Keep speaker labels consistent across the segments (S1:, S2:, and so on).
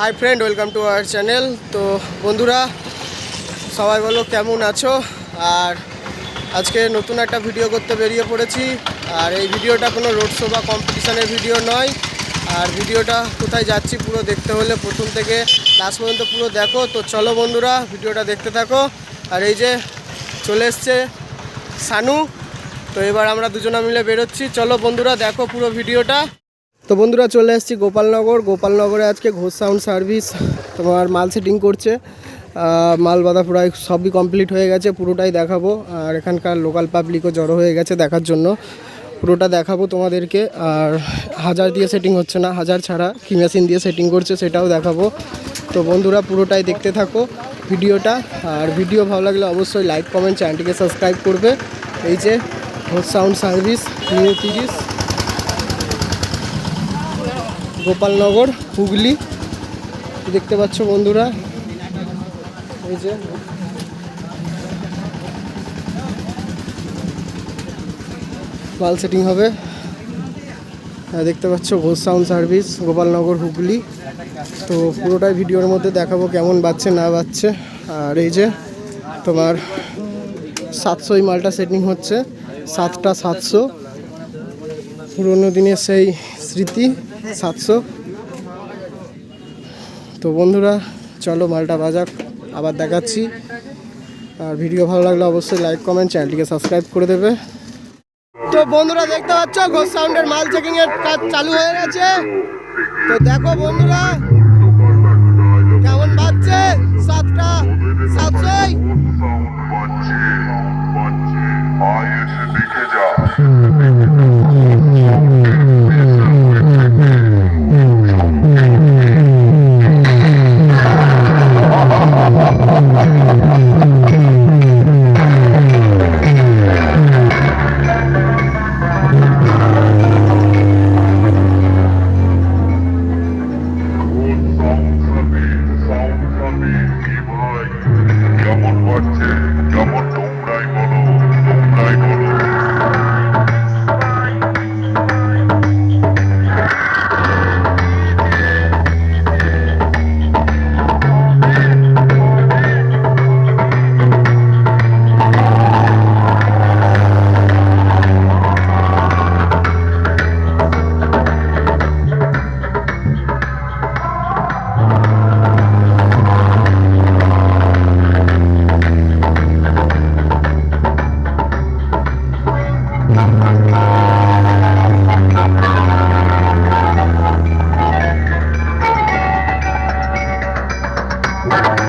S1: Hi friend, welcome to our channel. তো বন্ধুরা, সবাই বলো কেমন আছো? আর আজকে নতুন একটা ভিডিও করতে বেরিয়ে পড়েছি। আর এই ভিডিওটা কোনো রোড শো বা কম্পিটিশানের ভিডিও নয়। আর ভিডিওটা কোথায় যাচ্ছি পুরো দেখতে হলে প্রথম থেকে লাস্ট পর্যন্ত পুরো দেখো। তো চলো বন্ধুরা, ভিডিওটা দেখতে থাকো। আর এই যে চলে এসছে সানু। তো এবার আমরা দুজনে মিলে বেরোচ্ছি। চলো বন্ধুরা, দেখো পুরো ভিডিওটা। তো বন্ধুরা চলে এসেছি গোপালনগর। গোপালনগরে আজকে ঘোষ সাউন্ড সার্ভিস তোমার মাল সেটিং করছে। মাল বাঁধা প্রায় সবই কমপ্লিট হয়ে গেছে, পুরোটাই দেখাবো। আর এখানকার লোকাল পাবলিকও জড়ো হয়ে গেছে দেখার জন্য। পুরোটা দেখাবো তোমাদেরকে। আর হাজার দিয়ে সেটিং হচ্ছে না, হাজার ছাড়া কি মেশিন দিয়ে সেটিং করছে, সেটাও দেখাবো। তো বন্ধুরা পুরোটাই দেখতে থাকো ভিডিওটা। আর ভিডিও ভালো লাগলে অবশ্যই লাইক কমেন্ট চ্যানেলটিকে সাবস্ক্রাইব করবে। এই যে ঘোষ সাউন্ড সার্ভিস নিউ তিরিশ গোপালনগর হুগলি। দেখতে পাচ্ছ বন্ধুরা এই যে। মাল সেটিং হবে। হ্যাঁ, দেখতে পাচ্ছ ঘোষ সাউন্ড সার্ভিস গোপালনগর হুগলি। তো পুরোটাই ভিডিওর মধ্যে দেখাবো কেমন বাজছে না বাজছে। আর এই যে তোমার সাতশোই মালটা সেটিং হচ্ছে সাতটা সাতশো। পুরোনো দিনের সেই স্মৃতি। সাতশো। তো বন্ধুরা, চলো মালটা বাজাক, আবার দেখাচ্ছি। আর ভিডিও ভালো লাগলে অবশ্যই লাইক কমেন্ট চ্যানেলটিকে সাবস্ক্রাইব করে দেবে। তো বন্ধুরা, দেখতে পাচ্ছ ঘোষ সাউন্ডের মাল চেকিংয়ের কাজ চালু হয়ে গেছে। তো দেখো বন্ধুরা কেমন এটা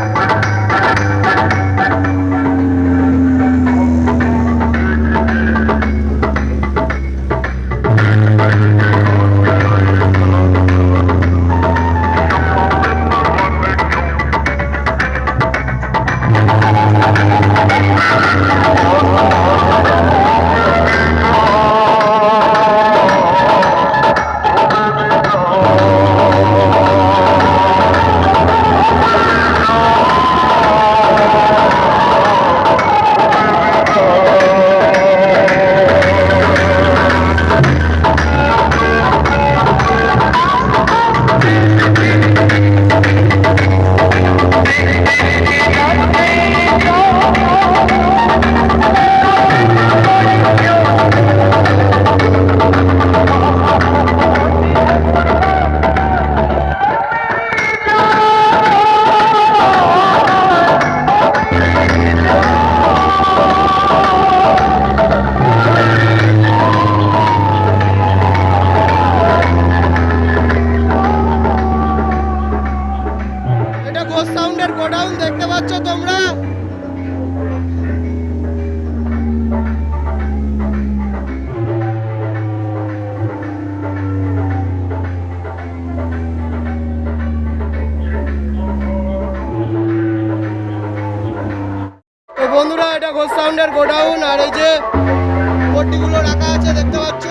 S1: বন্ধুরা এটা ঘোষ সাউন্ডের গোডাউন আর এই যে পট্টিগুলো রাখা আছে দেখতে পাচ্ছ?